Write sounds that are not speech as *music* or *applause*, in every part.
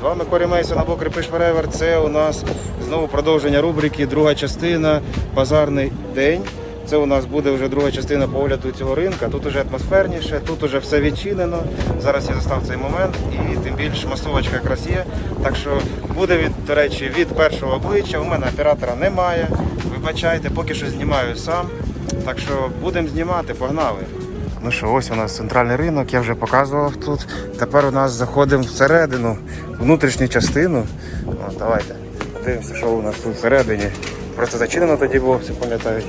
З вами Корі Мейсон або Крипиш Форевер. Це у нас знову продовження рубрики, друга частина, базарний день. Це у нас буде вже друга частина погляду цього ринка. Тут уже атмосферніше, тут уже все відчинено. Зараз я застав цей момент і тим більше масовочка якраз є. Так що буде від, до речі, від першого обличчя. У мене оператора немає. Вибачайте, поки що знімаю сам. Так що будемо знімати, погнали. Ну що, ось у нас центральний ринок, я вже показував тут. Тепер у нас заходимо всередину, внутрішню частину. О, давайте подивимося, що у нас тут всередині. Просто зачинено тоді було, всі пам'ятають.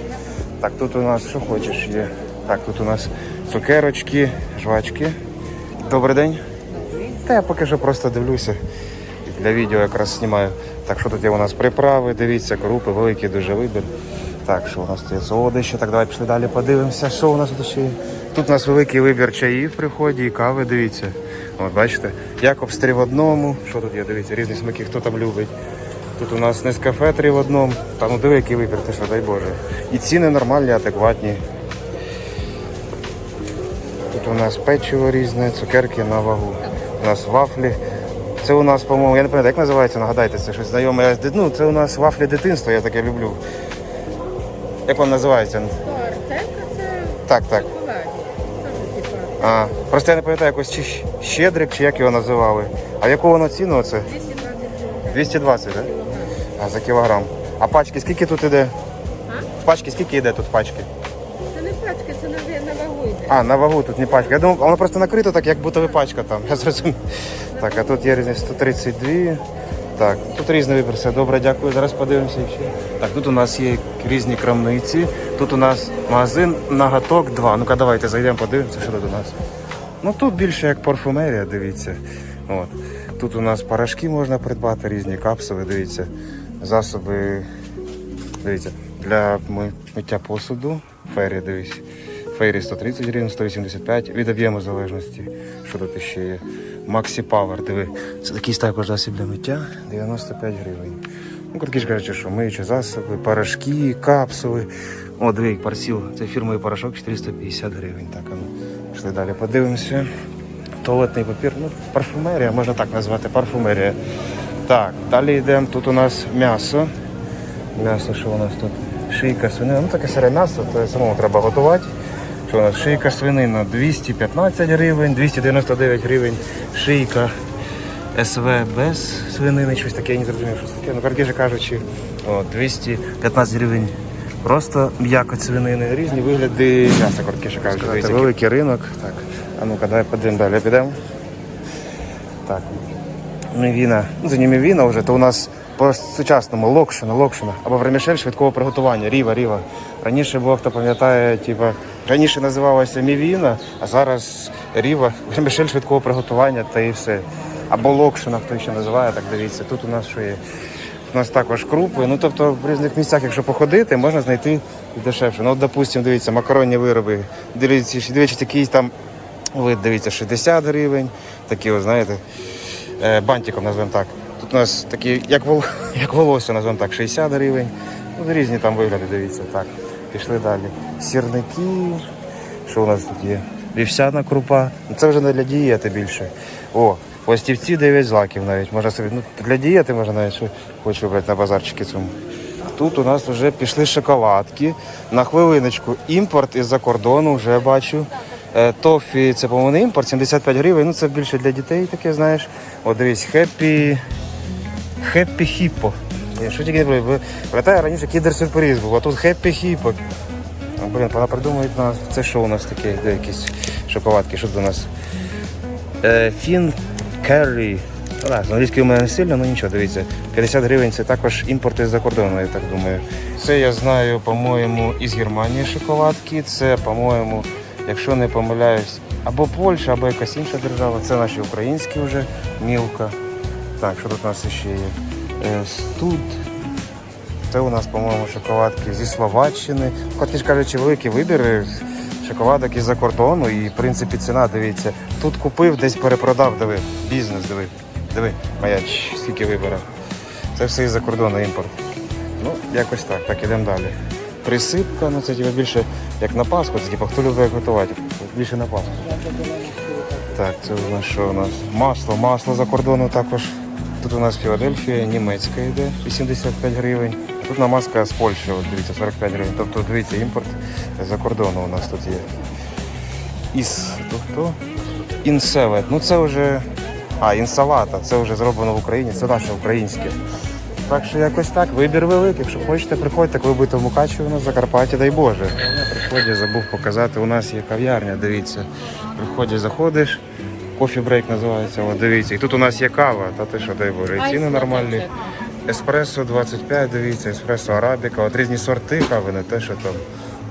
Так, тут у нас що хочеш є. Так, тут у нас цукерочки, жвачки. Добрий день. Та я поки що просто дивлюся. Для відео якраз знімаю. Так, що тут є у нас приправи, дивіться, крупи, великий дуже вибір. Так, що у нас тут є солодощі, так давай пішли далі подивимося, що у нас тут ще є. Тут у нас великий вибір чаїв при вході і кави, дивіться. От бачите, Якобс три в одному. Що тут є, дивіться, різні смаки, хто там любить. Тут у нас Нескафе три в одному. Та ну диви, який вибір, ти що, дай Боже. І ціни нормальні, адекватні. Тут у нас печиво різне, цукерки на вагу. У нас вафлі. Це у нас, по-моєму, я не пам'ятаю, як називається, нагадайте, це щось знайоме. Я Ну, це у нас вафлі дитинства, я таке люблю. Як воно називається? Так, так. А, просто я не пам'ятаю, якось чи щедрик, чи як його називали. А яку воно ціну оце? 220 гривень. 220, так? А, за кілограм. А пачки скільки тут іде? А? В пачки скільки йде тут пачки? Це не пачка, це на, на вагу йде. А, на вагу тут не пачка. Я думав, воно просто накрито так, як будто ви пачка там. Я зрозумів. Так, а тут є різні 132. Так, тут різний вибір. Все добре, дякую. Зараз подивимося ще. Так, тут у нас є різні крамниці. Тут у нас магазин Нагаток 2. Ну-ка, давайте зайдемо, подивимося, що тут у нас. Ну тут більше як парфумерія, дивіться. От. Тут у нас порошки можна придбати, різні капсули, дивіться. Засоби Дивіться, для миття посуду, фері, дивись. Фейрі 130 гривень, 185 від об'єму залежності. Що тут ще є? Максі Power, диви. Це такий також засіб для миття, 95 гривень. Ну, коротше кажучи, що миючі засоби, порошки, капсули. О, диви, парсіл. Це фірмовий порошок 450 гривень. Так, ну, пішли далі, подивимося. Туалетний папір, ну, парфумерія, можна так назвати, парфумерія. Так, далі йдемо. Тут у нас м'ясо. М'ясо, що у нас тут? Шийка свинина. Ну таке сире м'ясо, то самому треба готувати. Що у нас? Шийка свинина 215 гривень, 299 гривень. Шийка СВ без свинини, щось таке, я не зрозумів, що таке. Ну, коротше кажучи, о, 215 гривень. Просто м'якоть свинини, різні вигляди м'яса, коротше кажучи. Дивіться, великий ринок. Так, а ну-ка, давай подивимо далі. Підемо. Так, Мівіна. Ну, це не мівіна вже, то у нас по сучасному локшина, локшина. Або вермішель швидкого приготування. Ріва, ріва. Раніше було, хто пам'ятає, типа, раніше називалося мівіна, а зараз ріва, *laughs* вермішель швидкого приготування та і все. Або локшина, хто ще називає, так дивіться. Тут у нас що є? У нас також крупи. Ну тобто в різних місцях, якщо походити, можна знайти дешевше. Ну, от, допустимо, дивіться, макаронні вироби. Дивіться, дивіться, якийсь там вид, дивіться, 60 гривень. Такі, от, знаєте е, бантиком, назвемо так. У нас такі, як, вол... *laughs* як волосся, назвемо так, 60 гривень. Ну, різні там вигляди, дивіться. Так, пішли далі. Сірники. Що у нас тут є? Вівсяна крупа. Ну, Це вже не для дієти більше. О, пластівці 9 злаків навіть. Можна собі, ну, для дієти можна навіть хочу вибрати на базарчики цьому. Тут у нас вже пішли шоколадки. На хвилиночку імпорт із-за кордону вже бачу. Е, Тофі, це, по-моєму, імпорт, 75 гривень. Ну це більше для дітей таке, знаєш. От дивись, хеппі. Хеппі хіппо. Що тільки не було. Пам'ятаю, раніше кідер сюрприз був, а тут хеппі хіппо. Блін, вона придумує нас. Це що у нас таке? Де якісь шоколадки? Що у нас? Фін Керрі. Англійською у мене не сильно, ну нічого, дивіться. 50 гривень це також імпорт із-за кордону, я так думаю. Це я знаю, по-моєму, із Германії шоколадки. Це, по-моєму, якщо не помиляюсь, або Польща, або якась інша держава. Це наші українські вже мілка. Так, що тут у нас ще є? Е, Студ. Це у нас, по-моєму, шоколадки зі Словаччини. Хоч кажучи, великий вибір шоколадок із-за кордону і, в принципі, ціна, дивіться. Тут купив, десь перепродав, диви. Бізнес, диви. Диви, моя, чш, скільки виборів. Це все із-за кордону імпорт. Ну, якось так, так, ідемо далі. Присипка, ну це типу, більше як на Пасху, це типу, хто любить готувати. Більше на Пасху. Так, це у нас що у нас? Масло, масло за кордону також Тут у нас Філадельфія, німецька йде, 85 гривень. Тут намазка з Польщі, от дивіться, 45 гривень. Тобто, дивіться, імпорт за кордону у нас тут є. Іс, то хто? Інсевет. Ну це вже. А, інсалата, це вже зроблено в Україні, це наше українське. Так що якось так, вибір великий. Якщо хочете, приходьте, коли будете в Мукачево на Закарпатті, дай Боже. На приході забув показати, у нас є кав'ярня, дивіться. При вході заходиш, кофі брейк називається, от дивіться. І тут у нас є кава, та ти що, дай Боже, і ціни нормальні. Еспресо 25, дивіться, еспресо арабіка, от різні сорти кави, не те, що там.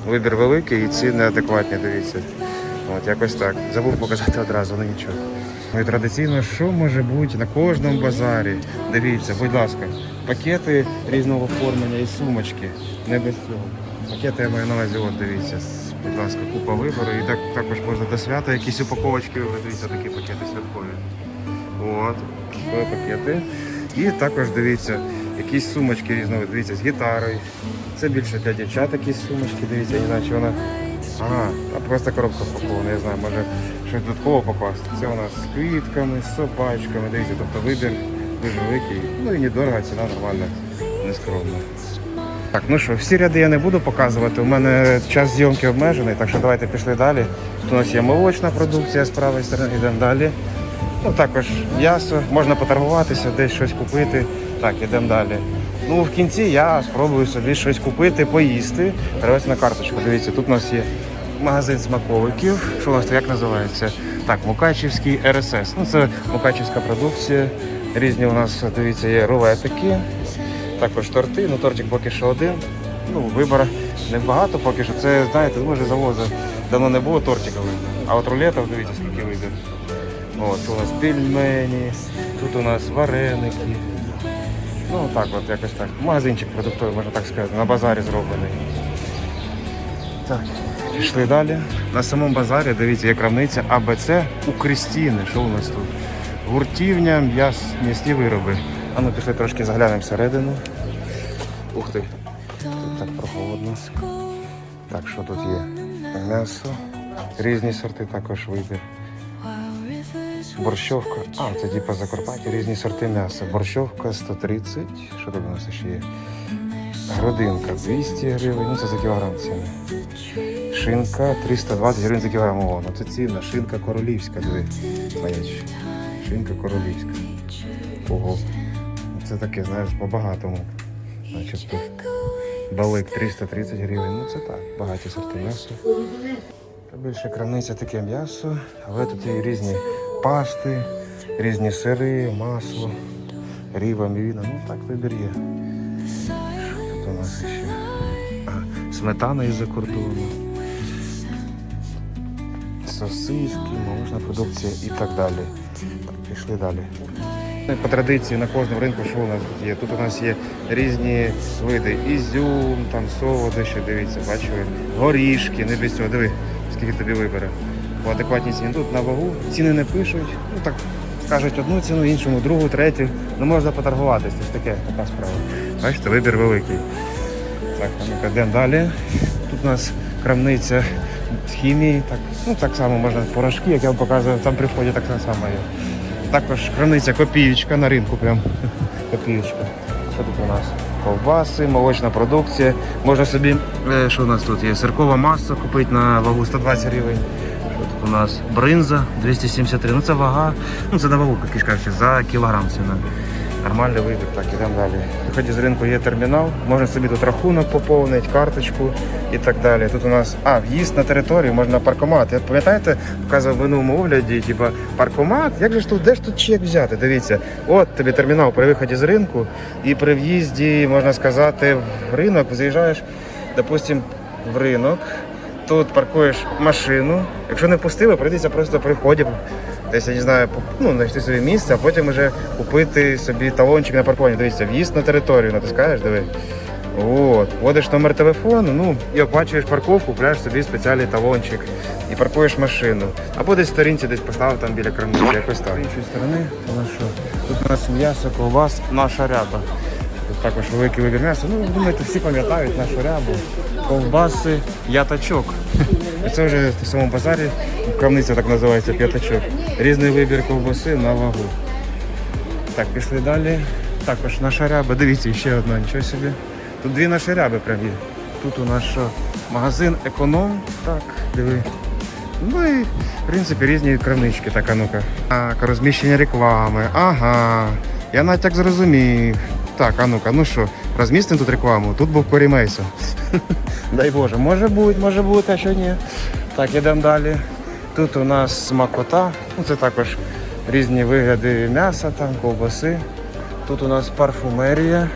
Вибір великий і ціни адекватні, дивіться. От якось так. Забув показати одразу, але нічого. Ну і традиційно, що може бути на кожному базарі? Дивіться, будь ласка, пакети різного оформлення і сумочки. Не без цього. Пакети я маю на увазі, от дивіться. Будь ласка, купа вибору. І так також можна до свята якісь упаковочки. Дивіться, такі пакети святкові. От, такі пакети. І також дивіться, якісь сумочки різного, дивіться, з гітарою. Це більше для дівчат якісь сумочки, дивіться, я не знаю, чи вона. Ага, а просто коробка впакована, я знаю, може щось додатково покласти. Це у нас з квітками, з собачками, дивіться, тобто вибір дуже великий. Ну і недорого, ціна нормальна, нескромна. Так, ну що, всі ряди я не буду показувати. У мене час зйомки обмежений, так що давайте пішли далі. Тут у нас є молочна продукція з правої сторони, йдемо далі. Ну, також м'ясо, можна поторгуватися, десь щось купити. Так, йдемо далі. Ну, в кінці я спробую собі щось купити, поїсти, перевести на карточку. Дивіться, тут у нас є магазин смаковиків. Що у нас як називається? Так, Мукачівський РСС. Ну, це Мукачівська продукція. Різні у нас, дивіться, є рулетики, також торти. Ну, тортик поки що один. Ну, вибору небагато поки що. Це, знаєте, може завозу давно не було тортикових. А от рулетів, дивіться, скільки вибір. От, у нас пельмені, тут у нас вареники. Ну так от якось так. Магазинчик продуктовий, можна так сказати, на базарі зроблений. Так, пішли далі. На самому базарі, дивіться, є крамниця АБЦ у Крістіни. Що у нас тут? Гуртівня, м'яс, м'ясні вироби. А ну пішли трошки заглянемо всередину. Ух ти. Тут так прохолодно. Так, що тут є? М'ясо. Різні сорти також вибір. Борщовка. А, це типа Закарпаття, різні сорти м'яса. Борщовка 130. Що тут у нас ще є? Грудинка 200 гривень, ну це за кілограм ціни. Шинка 320 гривень за кілограм. О, ну це ціна. Шинка королівська, диви. Шинка королівська. Ого. Це таке, знаєш, по-багатому. Значить, балик 330 гривень. Ну це так, багаті сорти м'яса. Більше крамниця таке м'ясо, але тут є різні пасти, різні сири, масло, ріба, мівіна. Ну так вибір є. Тут у нас ще? Сметана із-за кордону. Сосиски, молочна продукція і так далі. Так, пішли далі. По традиції на кожному ринку, що у нас тут є? Тут у нас є різні види ізюм, там солоди, ще дивіться, бачили, горішки, не без цього. Диви, скільки тобі вибере. По адекватній ціні. Тут на вагу ціни не пишуть. Ну так кажуть одну ціну, іншому, другу, третю. Не можна поторгуватися. Це ж таке, така справа. Бачите, вибір великий. Так, ну-ка, йдемо далі. Тут у нас крамниця хімії. Так, ну так само можна порошки, як я вам показував, там при вході так само є. Також храниться копієчка на ринку прям. Копійка. Що тут у нас? Ковбаси, молочна продукція. Можна собі, е, що у нас тут є? Сиркова маса купити на вагу 120 гривень. Що тут у нас? Бринза 273. Ну це вага. Ну це на вагу, як я за кілограм ціна. Нормальний вибір, так, ідемо далі. Виході з ринку є термінал, можна собі тут рахунок поповнити, карточку і так далі. Тут у нас а, в'їзд на територію, можна паркомат. Я пам'ятаєте, показував в минулому огляді, типа паркомат, як же ж тут, де ж тут чек взяти? Дивіться, от тобі термінал при виході з ринку, і при в'їзді, можна сказати, в ринок заїжджаєш, допустим, в ринок. Тут паркуєш машину. Якщо не пустили, прийдеться просто при вході десь, я не знаю, ну, знайти собі місце, а потім вже купити собі талончик на паркування. Дивіться, в'їзд на територію, натискаєш, диви. От, вводиш номер телефону, ну і оплачуєш парковку, купляєш собі спеціальний талончик і паркуєш машину. Або десь в сторінці десь поставив там біля крамниці, якось так. З іншої сторони, у нас що? Тут у нас м'ясо, ковбас, наша ряба. Тут також великий вибір м'яса. Ну, думаєте, всі пам'ятають нашу рябу. Ковбаси, п'ятачок. І Це вже в самому базарі, крамниця так називається п'ятачок. Різний вибір ковбаси на вагу. Так, пішли далі. Також наша ряба. Дивіться, ще одна, нічого собі. Тут дві наші ряби прям є. Тут у нас що? Магазин економ. Так, диви. Ну і, в принципі, різні крамнички, так, а ну-ка. Так, розміщення реклами. Ага. Я навіть так зрозумів. Так, а ну-ка, ну що, розмістимо тут рекламу. Тут був Корі Мейсон. *laughs* Дай Боже, може бути, може бути, а що ні. Так, йдемо далі. Тут у нас смакота. Ну, це також різні вигляди м'яса, там, ковбаси. Тут у нас парфумерія,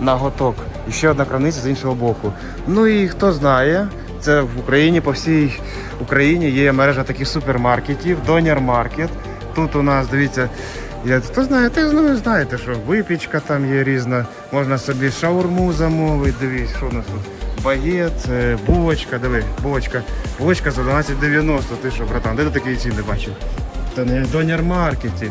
наготок. І ще одна крамниця з іншого боку. Ну і хто знає, це в Україні, по всій Україні є мережа таких супермаркетів, Донір Маркет. Тут у нас, дивіться, я, хто знає, ти ну, знаєте, що випічка там є різна. Можна собі шаурму замовити, дивись, що у нас тут. Багет, е, булочка, диви, булочка. Булочка за 12,90. Ти що, братан, де ти такі ціни бачив? Та не в Донір Маркеті.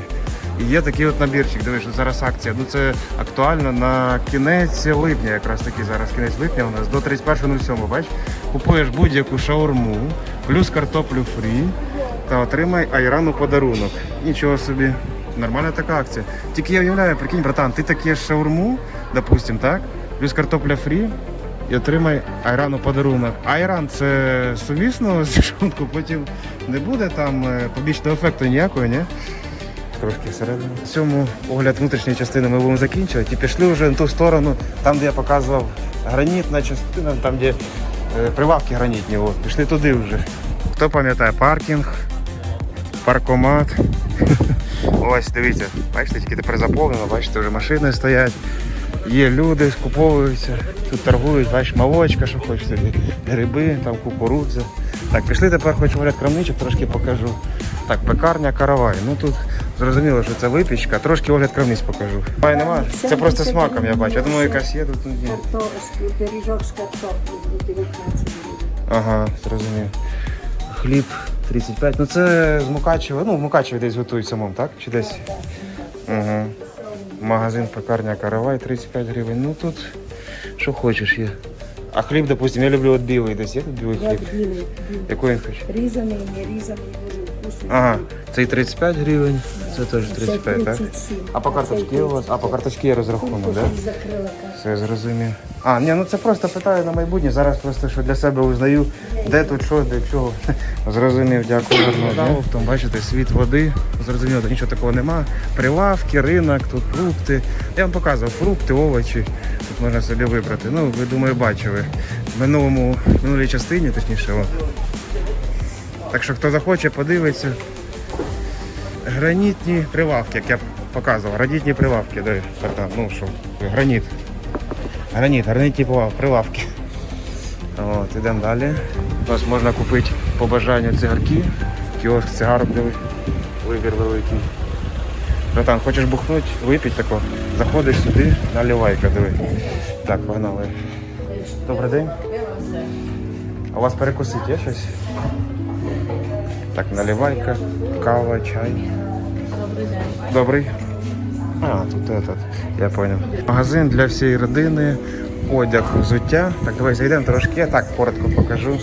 І є такий от набірчик, дивись, що зараз акція. Ну це актуально на кінець липня, якраз таки зараз кінець липня у нас до 31.07, бач? Купуєш будь-яку шаурму, плюс картоплю фрі та отримай айран у подарунок. Нічого собі. Нормальна така акція. Тільки я уявляю, прикинь, братан, ти таке шаурму, допустим, так? Плюс картопля фрі і отримай айран у подарунок. Айран це сумісно з шлунку, потім не буде там е, побічного ефекту ніякого, ні? Трошки всередину. В цьому огляд внутрішньої частини ми будемо закінчувати і пішли вже на ту сторону, там, де я показував гранітна частина, там, де е, прилавки гранітні. От. Пішли туди вже. Хто пам'ятає паркінг, паркомат. *laughs* Ось дивіться, бачите, тільки тепер заповнено, бачите, вже машини стоять. Є люди, скуповуються, тут торгують, бачиш, молочка, що хочеш собі, гриби, там кукурудза. Так, пішли тепер хоч огляд крамничок, трошки покажу. Так, пекарня каравай. Ну тут зрозуміло, що це випічка, трошки огляд крамниць покажу. Пай нема, це просто смаком я бачу. Я думаю, якась є тут ну, ні. Пиріжок з картоплею 19. Ага, зрозумів. Хліб 35. Ну це з Мукачева. Ну, в Мукачеві десь готують самому, так? Чи десь? Угу. Магазин пекарня Каравай 35 гривень. Ну тут що хочеш є. А хліб, допустим, я люблю от білий десь. Є тут білий хліб? білий. Який він хоче? Різаний, не різаний, дуже вкусний. Ага, цей 35 гривень, це теж 35, так? 37. А по карточці у вас? А по карточці є розрахунок, так? Закрила. Все зрозумів. А, ні, ну це просто питаю на майбутнє. Зараз просто що для себе узнаю, де тут що, де чого. *laughs* Зрозумів, дякую. дня. бачите, світ води. Зрозуміло, тут нічого такого нема. Прилавки, ринок, тут фрукти. Я вам показував фрукти, овочі. Тут можна собі вибрати. Ну, ви думаю, бачили. В минулому, в минулій частині, точніше. От. Так що хто захоче, подивиться. Гранітні прилавки, як я показував. Гранітні прилавки, де, братан, ну що, граніт. Граніт, гранітні прилавки. От, ідемо далі. У нас можна купити по бажанню цигарки. Кіоск цигарок. Вибір великий. Братан, хочеш бухнути, випіть тако. Заходиш сюди, наливайка, диви. Так, погнали. Добрий день. А у вас перекусить є щось? Так, наливайка, кава, чай. Добрий день. Добрий. А, тут этот, я понял. Магазин для всієї родини, одяг, взуття. Так, давай зайдемо трошки, я так коротко покажу.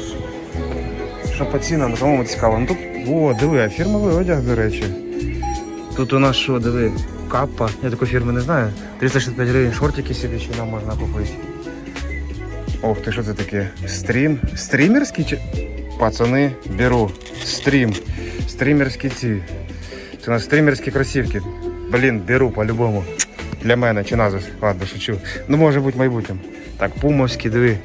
Що по цінам, самому цікаво. Ну тут, о, диви, а фірмовий одяг, до речі. Тут у нас що, диви, капа, я такої фірми не знаю. 365 гривень шортики собі чи нам можна купити. Ох ти, що це таке? Стрім? Стрімерський чи. Пацани, беру. Стрім. Стрімерські ці. Це у нас стрімерські кросівки. Блін, беру по-любому. Для мене чи назус. Ладно, шучу. Ну може бути майбутнім. Так, пумовські, диви.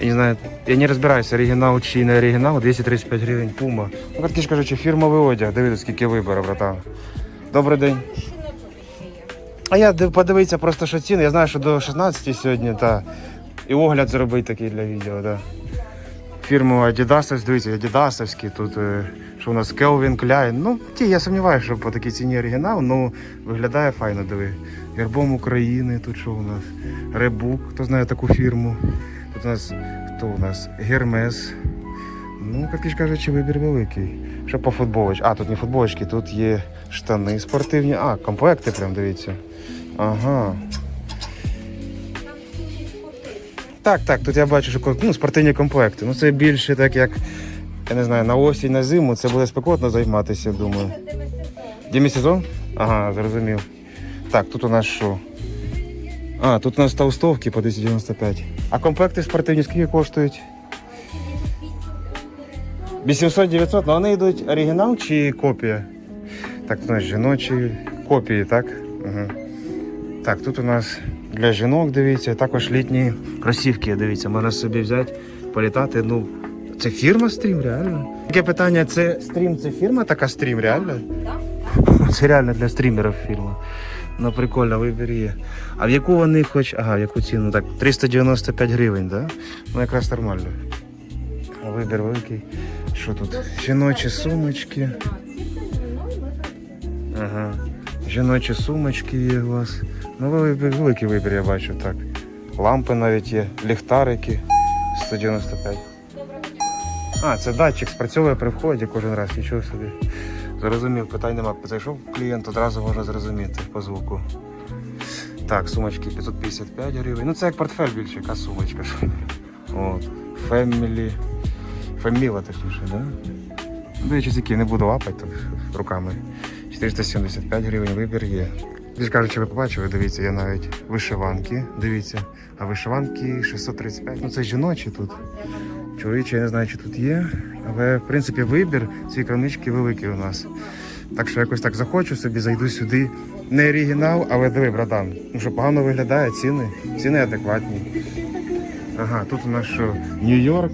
Я не знаю, я не розбираюся, оригінал чи не оригінал, 235 гривень пума. Ну, коротше кажучи, фірмовий одяг. Дивіться, скільки вибору, братан. Добрий день. А я див- подивитися просто, що ціни. Я знаю, що до 16 сьогодні, та і огляд зробити такий для відео, да. Фірму Adidas, дивіться, Адідасовські, тут е, що у нас Kelvin Klein. Ну, ті, я сумніваюся, що по такій ціні оригінал, ну виглядає файно, диви. Гербом України, тут що у нас? Ребук, хто знає таку фірму. Тут у нас хто у нас? Гермес. Ну, ж кажучи, вибір великий. Що по футболочці? А, тут не футболочки, тут є штани спортивні. А, комплекти прям дивіться. Ага. Так, так, тут я бачу, що ну, спортивні комплекти. Ну це більше так як, я не знаю, на осінь, на зиму це буде спекотно займатися, думаю. Демісезон? Ага, зрозумів. Так, тут у нас що? А, тут у нас толстовки по 295. А комплекти спортивні скільки коштують? 800-900, ну вони йдуть оригінал чи копія? Так, у нас жіночі копії, так? Угу. Так, тут у нас для жінок, дивіться, також літні кросівки, дивіться, можна собі взяти, політати. Ну, це фірма стрім, реально? Таке питання: це стрім, це фірма така стрім, реально? Це реально для стрімерів фірма. Ну, прикольно, вибір є. А в яку вони хоч. Ага, в яку ціну? Так, 395 гривень, так? Да? Ну, якраз нормально. Вибір великий. Що тут? Жіночі сумочки. Ага. Жіночі сумочки є у вас. Ну, великий вибір, я бачу, так. Лампи навіть є, ліхтарики 195. А, це датчик спрацьовує при вході кожен раз, нічого собі. Зрозумів, питань нема. Зайшов клієнт, одразу можна зрозуміти по звуку. Так, сумочки 555 гривень. Ну це як портфель більше, яка сумочка. От. Family. Феміла точніше, да? Ну, я які не буду лапати руками. 475 гривень вибір є. Ж кажучи, ви побачили, дивіться, є навіть вишиванки. Дивіться. А вишиванки 635. Ну це жіночі тут. Чоловічі, я не знаю, чи тут є. Але в принципі вибір цієї крамнички великий у нас. Так що якось так захочу собі, зайду сюди. Не оригінал, але диви, братан. Ну що погано виглядає, ціни. Ціни адекватні. Ага, тут у нас що? Нью-Йорк,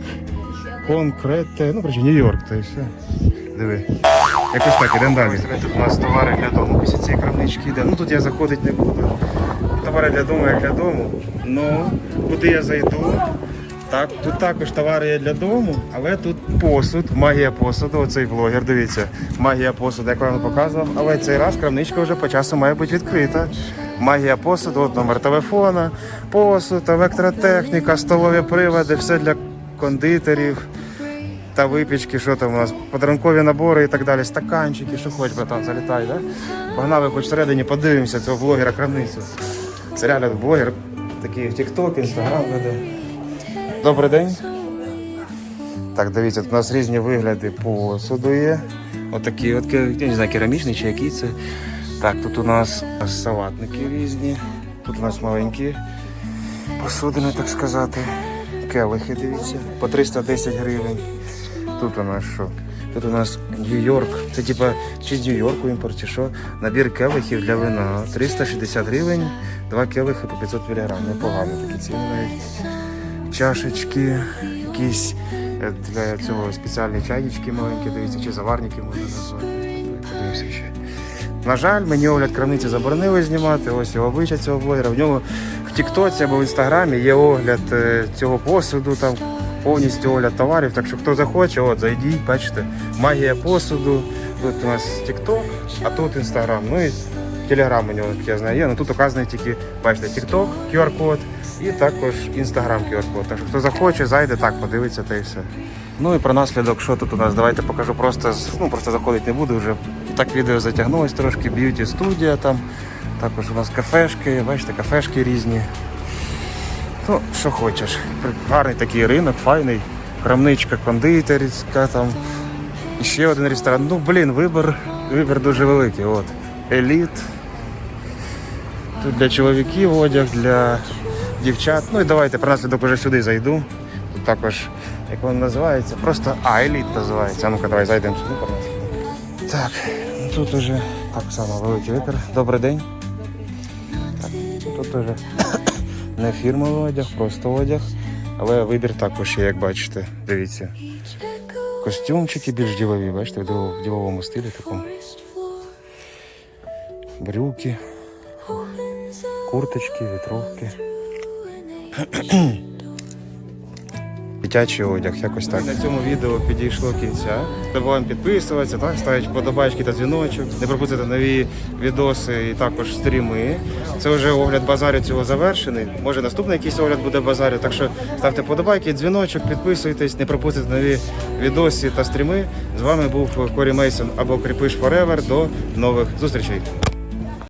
конкрете. Ну, коротше, Нью-Йорк, то і все. Диви. Якось так, ідемо далі. Тут у нас товари для дому після цієї крамнички йде. Ну тут я заходити не буду. Товари для дому як для дому. Ну, куди я зайду? Так, тут також товари є для дому, але тут посуд, магія посуду. Оцей блогер, дивіться, магія посуду, як вам показував. Але цей раз крамничка вже по часу має бути відкрита. Магія посуду, от номер телефона, посуд, електротехніка, столові приводи, все для кондитерів та випічки, що там у нас, подарункові набори і так далі, стаканчики, що хоч, братан, залітай, да? Погнали, хоч всередині подивимося цього блогера крамницю. Це реально блогер, такий в TikTok, Instagram веде. Добрий день. Так, дивіться, у нас різні вигляди посуду є. Отакі, от, я не знаю, керамічний чи який це. Так, тут у нас салатники різні. Тут у нас маленькі посудини, так сказати. Келихи, дивіться, по 310 гривень. Тут у нас що? Тут у нас Нью-Йорк. Це типа чи з Нью-Йорку імпорт, чи що. Набір келихів для вина. 360 гривень, два келихи по 500 мг. Непогано такі ціни навіть чашечки, якісь е, для цього спеціальні чайнички маленькі, дивіться, чи заварники можна назвати. Ще. На жаль, мені огляд крамниці заборонили знімати. Ось його обличчя цього блогера. В нього в Тіктоці або в інстаграмі є огляд е, цього посуду, там повністю огляд товарів. Так що хто захоче, от зайдіть, бачите, магія посуду. Тут у нас Тікток, а тут інстаграм. Ну і телеграм у нього, як я знаю, є. Ну тут указаний тільки, бачите, Тікток, QR-код і також інстаграм QR-код. Так що хто захоче, зайде так, подивиться та і все. Ну і про наслідок, що тут у нас, давайте покажу. Просто ну просто заходити не буду вже. Так відео затягнулось трошки, б'юті студія там. Також у нас кафешки, бачите, кафешки різні. Ну, що хочеш. Гарний такий ринок, файний. Крамничка кондитерська там. Ще один ресторан. Ну, блін, вибір, вибір дуже великий. От. Еліт. Тут для чоловіків одяг, для дівчат. Ну і давайте про наслідок уже сюди зайду. Тут також, як воно називається, просто а, еліт називається. А ну-ка, давай зайдемо сюди про наслідок. Так, тут уже так само великий вибір. Добрий день. Так, тут уже не фірмовий одяг, просто одяг. Але вибір також є, як бачите. Дивіться. Костюмчики більш ділові, бачите, в ділов- діловому стилі такому. Брюки, курточки, вітровки. Дитячий одяг, якось так. На цьому відео підійшло кінця. Забуваємо підписуватися, так, ставити вподобайки та дзвіночок, не пропустити нові відоси і також стріми. Це вже огляд базарю цього завершений. Може наступний якийсь огляд буде базарю. Так що ставте вподобайки, дзвіночок, підписуйтесь, не пропустите нові відоси та стріми. З вами був Корі Мейсон або Кріпиш Форевер. До нових зустрічей.